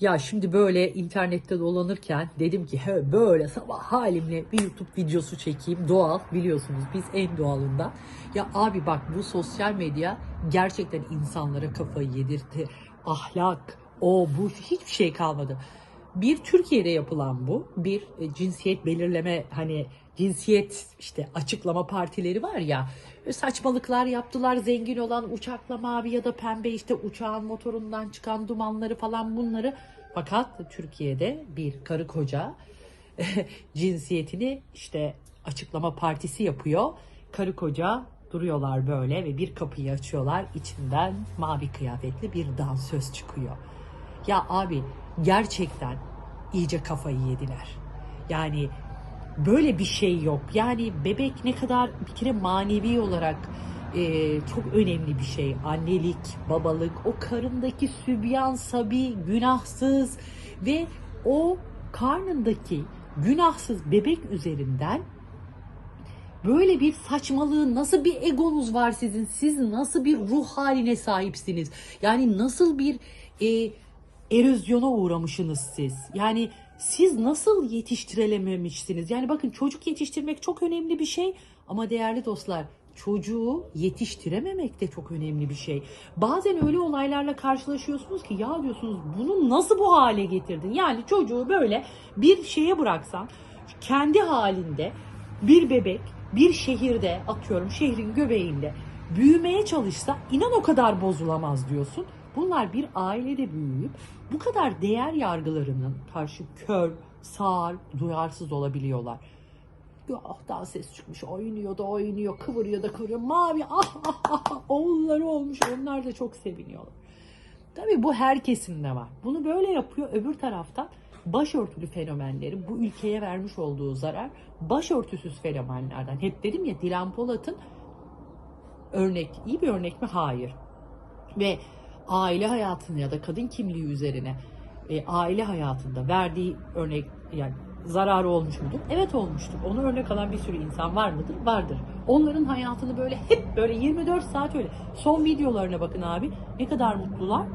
Ya şimdi böyle internette dolanırken dedim ki he, böyle sabah halimle bir YouTube videosu çekeyim. Doğal biliyorsunuz biz en doğalında. Ya abi bak bu sosyal medya gerçekten insanlara kafayı yedirdi. Ahlak, o bu hiçbir şey kalmadı. Bir Türkiye'de yapılan bu. Bir e, cinsiyet belirleme hani cinsiyet işte açıklama partileri var ya saçmalıklar yaptılar. Zengin olan uçakla mavi ya da pembe işte uçağın motorundan çıkan dumanları falan bunları. Fakat Türkiye'de bir karı koca cinsiyetini işte açıklama partisi yapıyor. Karı koca duruyorlar böyle ve bir kapıyı açıyorlar. İçinden mavi kıyafetli bir dansöz çıkıyor. Ya abi gerçekten iyice kafayı yediler. Yani böyle bir şey yok. Yani bebek ne kadar bir kere manevi olarak e, çok önemli bir şey. Annelik, babalık, o karındaki sübyan, sabi, günahsız ve o karnındaki günahsız bebek üzerinden Böyle bir saçmalığı nasıl bir egonuz var sizin? Siz nasıl bir ruh haline sahipsiniz? Yani nasıl bir e, erozyona uğramışsınız siz? Yani siz nasıl yetiştirememişsiniz? Yani bakın çocuk yetiştirmek çok önemli bir şey ama değerli dostlar çocuğu yetiştirememek de çok önemli bir şey. Bazen öyle olaylarla karşılaşıyorsunuz ki ya diyorsunuz bunu nasıl bu hale getirdin? Yani çocuğu böyle bir şeye bıraksan kendi halinde bir bebek bir şehirde atıyorum şehrin göbeğinde büyümeye çalışsa inan o kadar bozulamaz diyorsun. Bunlar bir ailede büyüyüp bu kadar değer yargılarının karşı kör, sağır, duyarsız olabiliyorlar. Ah daha ses çıkmış oynuyor da oynuyor kıvırıyor da kıvırıyor mavi ah ah ah ah, oğulları olmuş onlar da çok seviniyorlar. Tabii bu her kesimde var. Bunu böyle yapıyor öbür taraftan başörtülü fenomenlerin bu ülkeye vermiş olduğu zarar başörtüsüz fenomenlerden. Hep dedim ya Dilan Polat'ın örnek iyi bir örnek mi? Hayır. Ve aile hayatını ya da kadın kimliği üzerine e, aile hayatında verdiği örnek yani zararı olmuş mudur? Evet olmuştur. Onu örnek alan bir sürü insan var mıdır? Vardır. Onların hayatını böyle hep böyle 24 saat öyle. Son videolarına bakın abi. Ne kadar mutlular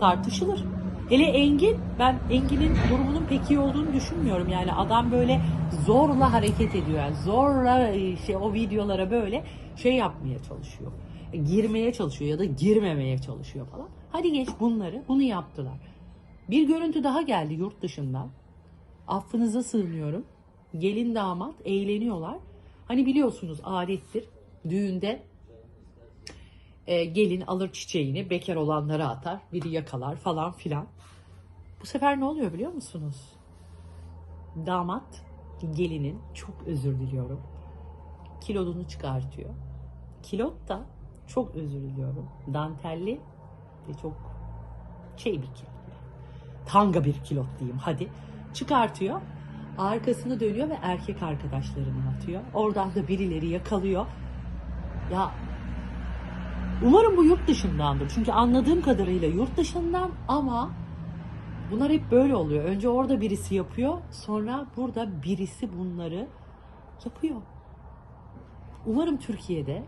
tartışılır. Hele Engin, ben Engin'in durumunun pek iyi olduğunu düşünmüyorum. Yani adam böyle zorla hareket ediyor. Yani zorla e, şey, o videolara böyle şey yapmaya çalışıyor. Girmeye çalışıyor ya da girmemeye çalışıyor falan. Hadi geç bunları, bunu yaptılar. Bir görüntü daha geldi yurt dışından. Affınıza sığınıyorum. Gelin damat eğleniyorlar. Hani biliyorsunuz adettir. Düğünde e, gelin alır çiçeğini bekar olanlara atar. Biri yakalar falan filan. Bu sefer ne oluyor biliyor musunuz? Damat gelinin çok özür diliyorum. Kilodunu çıkartıyor. Kilot da çok özür diliyorum. Dantelli ve çok şey bir kilot. Tanga bir kilot diyeyim hadi. Çıkartıyor. Arkasını dönüyor ve erkek arkadaşlarına atıyor. Oradan da birileri yakalıyor. Ya Umarım bu yurt dışındandır. Çünkü anladığım kadarıyla yurt dışından ama bunlar hep böyle oluyor. Önce orada birisi yapıyor, sonra burada birisi bunları yapıyor. Umarım Türkiye'de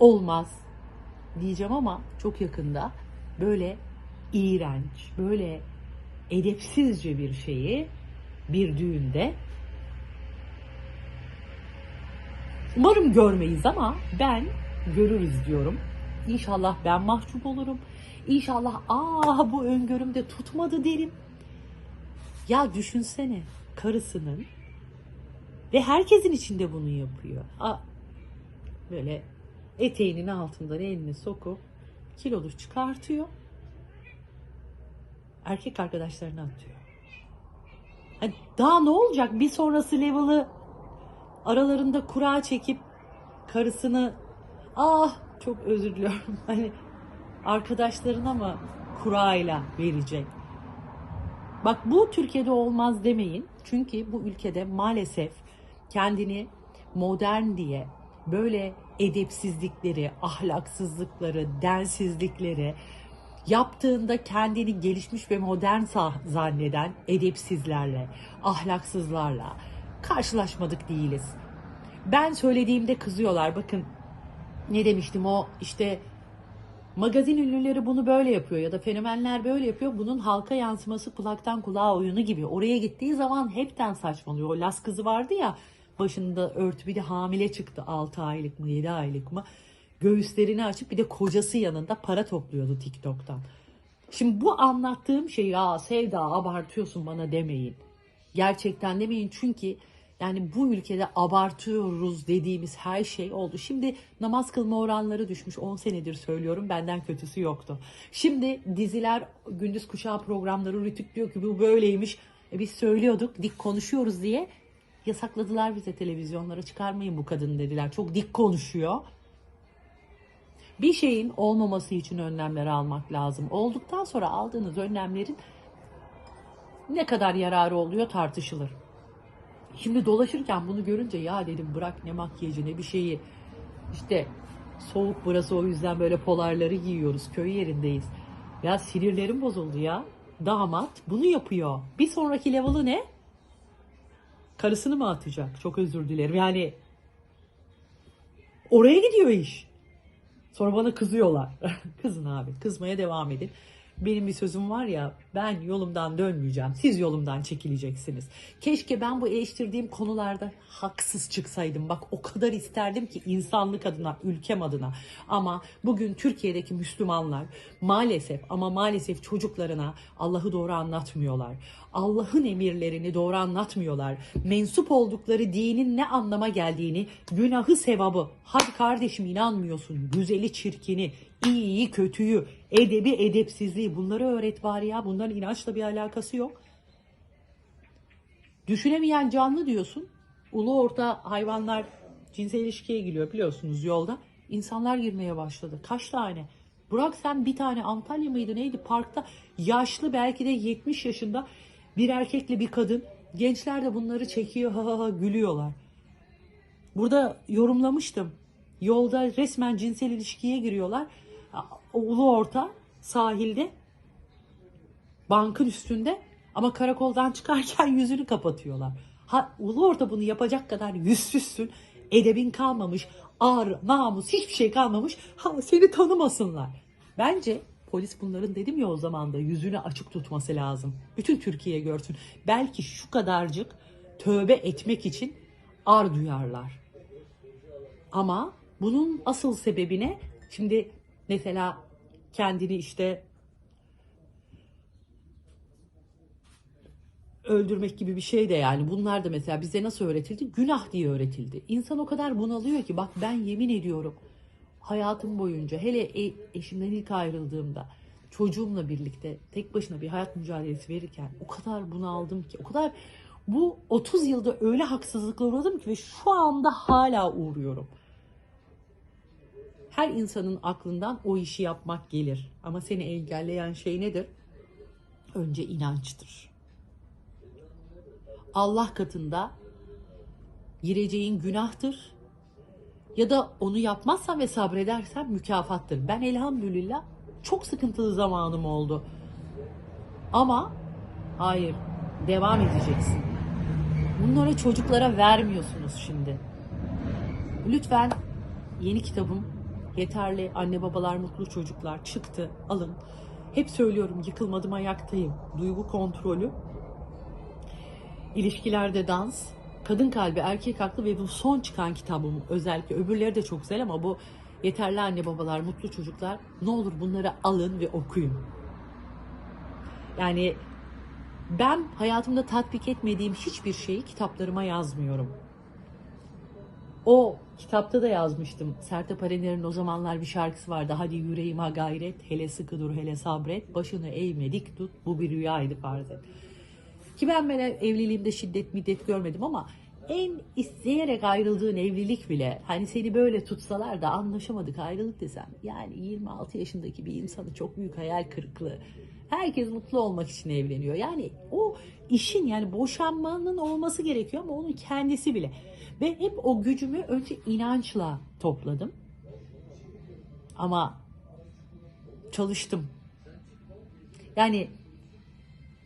olmaz diyeceğim ama çok yakında böyle iğrenç, böyle edepsizce bir şeyi bir düğünde umarım görmeyiz ama ben görürüz diyorum. İnşallah ben mahcup olurum. İnşallah aa bu öngörüm de tutmadı derim. Ya düşünsene karısının ve herkesin içinde bunu yapıyor. Aa, böyle eteğinin altından elini sokup kilolu çıkartıyor. Erkek arkadaşlarına atıyor. Hani daha ne olacak? Bir sonrası level'ı aralarında kura çekip karısını ah çok özür diliyorum hani arkadaşlarına mı kurayla verecek? Bak bu Türkiye'de olmaz demeyin. Çünkü bu ülkede maalesef kendini modern diye böyle edepsizlikleri, ahlaksızlıkları, densizlikleri yaptığında kendini gelişmiş ve modern zanneden edepsizlerle, ahlaksızlarla karşılaşmadık değiliz. Ben söylediğimde kızıyorlar. Bakın ne demiştim o işte Magazin ünlüleri bunu böyle yapıyor ya da fenomenler böyle yapıyor. Bunun halka yansıması kulaktan kulağa oyunu gibi. Oraya gittiği zaman hepten saçmalıyor. O Las kızı vardı ya başında örtü bir de hamile çıktı 6 aylık mı 7 aylık mı. Göğüslerini açıp bir de kocası yanında para topluyordu TikTok'tan. Şimdi bu anlattığım şey ya Sevda abartıyorsun bana demeyin. Gerçekten demeyin çünkü yani bu ülkede abartıyoruz dediğimiz her şey oldu. Şimdi namaz kılma oranları düşmüş. 10 senedir söylüyorum benden kötüsü yoktu. Şimdi diziler gündüz kuşağı programları Rütük diyor ki bu böyleymiş. E biz söylüyorduk dik konuşuyoruz diye yasakladılar bize televizyonlara çıkarmayın bu kadını dediler. Çok dik konuşuyor. Bir şeyin olmaması için önlemler almak lazım. Olduktan sonra aldığınız önlemlerin ne kadar yararı oluyor tartışılır. Şimdi dolaşırken bunu görünce ya dedim bırak ne makyajı ne bir şeyi. İşte soğuk burası o yüzden böyle polarları giyiyoruz. Köy yerindeyiz. Ya sinirlerim bozuldu ya. Damat bunu yapıyor. Bir sonraki level'ı ne? Karısını mı atacak? Çok özür dilerim. Yani oraya gidiyor iş. Sonra bana kızıyorlar. Kızın abi. Kızmaya devam edin. Benim bir sözüm var ya ben yolumdan dönmeyeceğim. Siz yolumdan çekileceksiniz. Keşke ben bu eleştirdiğim konularda haksız çıksaydım. Bak o kadar isterdim ki insanlık adına, ülkem adına. Ama bugün Türkiye'deki Müslümanlar maalesef ama maalesef çocuklarına Allah'ı doğru anlatmıyorlar. Allah'ın emirlerini doğru anlatmıyorlar. Mensup oldukları dinin ne anlama geldiğini, günahı sevabı. Hadi kardeşim inanmıyorsun. Güzeli çirkini, iyiyi kötüyü, edebi edepsizliği bunları öğret bari ya. Bunların inançla bir alakası yok. Düşünemeyen canlı diyorsun. Ulu orta hayvanlar cinsel ilişkiye giriyor biliyorsunuz yolda. İnsanlar girmeye başladı. Kaç tane? Burak sen bir tane Antalya mıydı neydi parkta yaşlı belki de 70 yaşında bir erkekle bir kadın. Gençler de bunları çekiyor ha ha ha gülüyorlar. Burada yorumlamıştım. Yolda resmen cinsel ilişkiye giriyorlar. Ulu orta sahilde bankın üstünde ama karakoldan çıkarken yüzünü kapatıyorlar. Ha, ulu orta bunu yapacak kadar yüzsüzsün. Edebin kalmamış, ağır, namus hiçbir şey kalmamış. Ha, seni tanımasınlar. Bence polis bunların dedim ya o zaman da yüzünü açık tutması lazım. Bütün Türkiye görsün. Belki şu kadarcık tövbe etmek için ar duyarlar. Ama bunun asıl sebebine şimdi mesela kendini işte öldürmek gibi bir şey de yani bunlar da mesela bize nasıl öğretildi? Günah diye öğretildi. İnsan o kadar bunalıyor ki bak ben yemin ediyorum hayatım boyunca hele e- eşimden ilk ayrıldığımda çocuğumla birlikte tek başına bir hayat mücadelesi verirken o kadar bunaldım ki o kadar bu 30 yılda öyle haksızlıklar uğradım ki ve şu anda hala uğruyorum. Her insanın aklından o işi yapmak gelir. Ama seni engelleyen şey nedir? Önce inançtır. Allah katında gireceğin günahtır. Ya da onu yapmazsan ve sabredersen mükafattır. Ben elhamdülillah çok sıkıntılı zamanım oldu. Ama hayır devam edeceksin. Bunları çocuklara vermiyorsunuz şimdi. Lütfen yeni kitabım Yeterli Anne Babalar Mutlu Çocuklar çıktı. Alın. Hep söylüyorum yıkılmadım ayaktayım. Duygu kontrolü. İlişkilerde dans. Kadın kalbi erkek aklı ve bu son çıkan kitabım özellikle öbürleri de çok güzel ama bu Yeterli Anne Babalar Mutlu Çocuklar ne olur bunları alın ve okuyun. Yani ben hayatımda tatbik etmediğim hiçbir şeyi kitaplarıma yazmıyorum. O kitapta da yazmıştım. Sertab Erener'in o zamanlar bir şarkısı vardı. Hadi yüreğime gayret, hele sıkı dur, hele sabret. Başını eğme, dik tut, bu bir rüyaydı farz et. Ki ben böyle evliliğimde şiddet middet görmedim ama en isteyerek ayrıldığın evlilik bile hani seni böyle tutsalar da anlaşamadık ayrılık desem yani 26 yaşındaki bir insanı çok büyük hayal kırıklığı. Herkes mutlu olmak için evleniyor. Yani o işin yani boşanmanın olması gerekiyor ama onun kendisi bile. Ve hep o gücümü önce inançla topladım. Ama çalıştım. Yani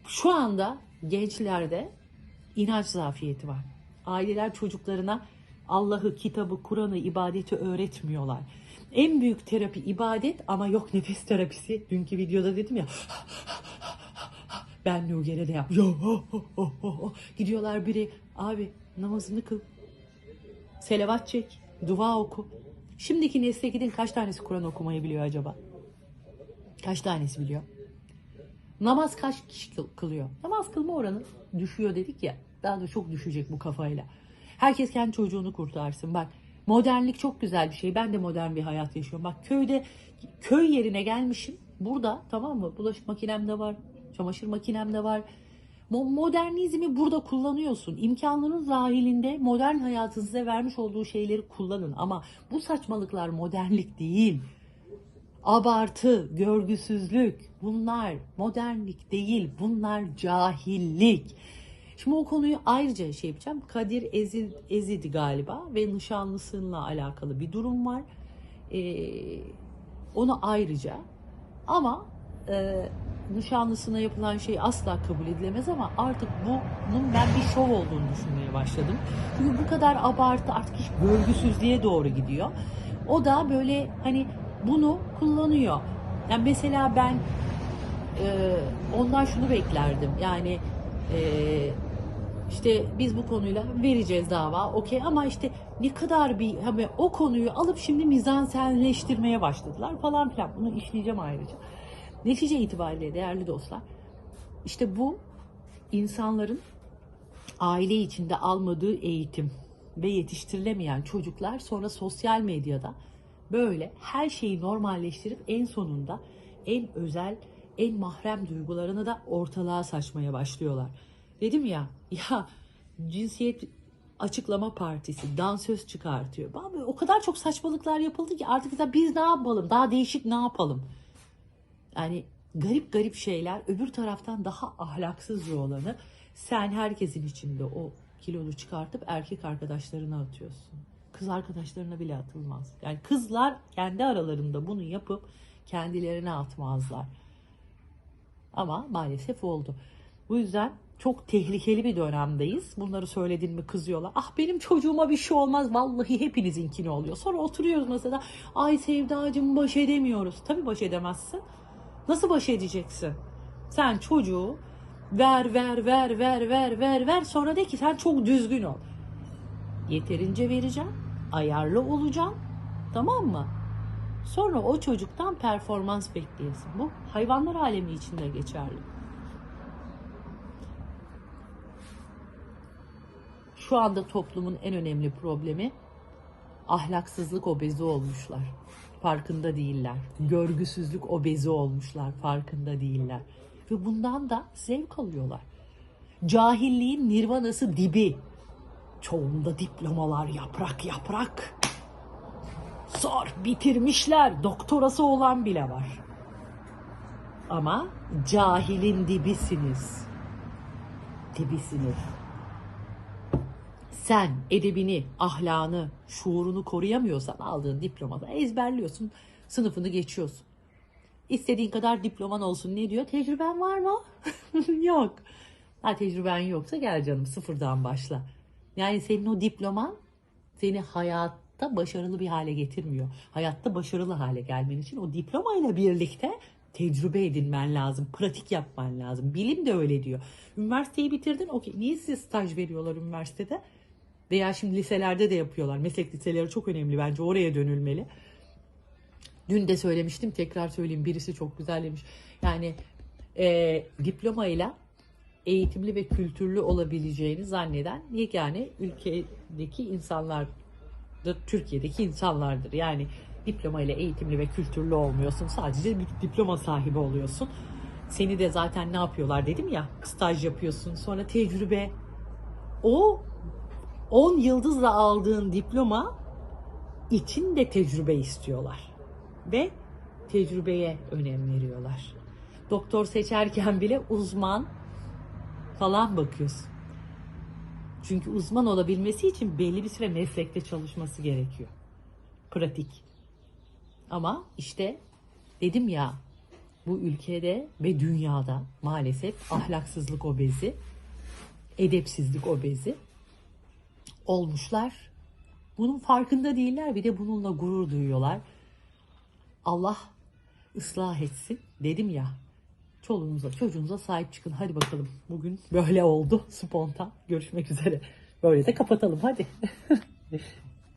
şu anda gençlerde inanç zafiyeti var. Aileler çocuklarına Allah'ı, kitabı, Kur'an'ı, ibadeti öğretmiyorlar. En büyük terapi ibadet ama yok nefes terapisi. Dünkü videoda dedim ya. Ben Nurgen'e de yap. Ya, oh. Gidiyorlar biri abi namazını kıl. Selavat çek. Dua oku. Şimdiki nesle gidin kaç tanesi Kur'an okumayı biliyor acaba? Kaç tanesi biliyor? Namaz kaç kişi kıl- kılıyor? Namaz kılma oranı düşüyor dedik ya. Daha da çok düşecek bu kafayla. Herkes kendi çocuğunu kurtarsın. Bak modernlik çok güzel bir şey. Ben de modern bir hayat yaşıyorum. Bak köyde köy yerine gelmişim. Burada tamam mı? Bulaşık makinem de var. Çamaşır makinem de var. Mo- Modernizmi burada kullanıyorsun. İmkanların dahilinde modern hayatın size vermiş olduğu şeyleri kullanın. Ama bu saçmalıklar modernlik değil abartı, görgüsüzlük bunlar modernlik değil bunlar cahillik. Şimdi o konuyu ayrıca şey yapacağım. Kadir Ezid, Ezid galiba ve nişanlısıyla alakalı bir durum var. Ee, onu ayrıca ama e, nişanlısına yapılan şey asla kabul edilemez ama artık bunun ben bir şov olduğunu düşünmeye başladım. Çünkü bu kadar abartı artık iş görgüsüzlüğe doğru gidiyor. O da böyle hani bunu kullanıyor. Yani mesela ben e, ondan şunu beklerdim. Yani e, işte biz bu konuyla vereceğiz dava okey ama işte ne kadar bir hani o konuyu alıp şimdi mizansenleştirmeye başladılar falan filan. Bunu işleyeceğim ayrıca. Netice itibariyle değerli dostlar işte bu insanların aile içinde almadığı eğitim ve yetiştirilemeyen çocuklar sonra sosyal medyada böyle her şeyi normalleştirip en sonunda en özel, en mahrem duygularını da ortalığa saçmaya başlıyorlar. Dedim ya, ya cinsiyet açıklama partisi dansöz çıkartıyor. Abi, o kadar çok saçmalıklar yapıldı ki artık da biz ne yapalım? Daha değişik ne yapalım? Yani garip garip şeyler öbür taraftan daha ahlaksızca olanı sen herkesin içinde o kilonu çıkartıp erkek arkadaşlarına atıyorsun. Kız arkadaşlarına bile atılmaz. Yani kızlar kendi aralarında bunu yapıp kendilerine atmazlar. Ama maalesef oldu. Bu yüzden çok tehlikeli bir dönemdeyiz. Bunları söyledin mi kızıyorlar. Ah benim çocuğuma bir şey olmaz. Vallahi hepinizinkini oluyor. Sonra oturuyoruz mesela. Ay Sevdacığım baş edemiyoruz. Tabii baş edemezsin. Nasıl baş edeceksin? Sen çocuğu ver ver ver ver ver ver ver sonra de ki sen çok düzgün ol. Yeterince vereceğim. Ayarlı olacaksın. Tamam mı? Sonra o çocuktan performans bekleyesin. Bu hayvanlar alemi için de geçerli. Şu anda toplumun en önemli problemi ahlaksızlık obezi olmuşlar. Farkında değiller. Görgüsüzlük obezi olmuşlar. Farkında değiller. Ve bundan da zevk alıyorlar. Cahilliğin nirvanası dibi. Çoğunda diplomalar yaprak yaprak. Zor bitirmişler. Doktorası olan bile var. Ama cahilin dibisiniz. Dibisiniz. Sen edebini, ahlakını, şuurunu koruyamıyorsan aldığın diplomada ezberliyorsun, sınıfını geçiyorsun. İstediğin kadar diploman olsun ne diyor? Tecrüben var mı? Yok. Ha tecrüben yoksa gel canım sıfırdan başla. Yani senin o diploman seni hayatta başarılı bir hale getirmiyor. Hayatta başarılı hale gelmen için o diplomayla birlikte tecrübe edinmen lazım. Pratik yapman lazım. Bilim de öyle diyor. Üniversiteyi bitirdin. Okey. Niye size staj veriyorlar üniversitede? Veya şimdi liselerde de yapıyorlar. Meslek liseleri çok önemli bence. Oraya dönülmeli. Dün de söylemiştim. Tekrar söyleyeyim. Birisi çok güzel demiş. Yani e, diplomayla eğitimli ve kültürlü olabileceğini zanneden yegane ülkedeki insanlardır. Türkiye'deki insanlardır. Yani diplomayla eğitimli ve kültürlü olmuyorsun. Sadece bir diploma sahibi oluyorsun. Seni de zaten ne yapıyorlar dedim ya staj yapıyorsun sonra tecrübe. O 10 yıldızla aldığın diploma için de tecrübe istiyorlar. Ve tecrübeye önem veriyorlar. Doktor seçerken bile uzman falan bakıyorsun. Çünkü uzman olabilmesi için belli bir süre meslekte çalışması gerekiyor. Pratik. Ama işte dedim ya bu ülkede ve dünyada maalesef ahlaksızlık obezi, edepsizlik obezi olmuşlar. Bunun farkında değiller bir de bununla gurur duyuyorlar. Allah ıslah etsin. Dedim ya çoluğunuza çocuğunuza sahip çıkın. Hadi bakalım bugün böyle oldu spontan. Görüşmek üzere. Böyle de kapatalım hadi.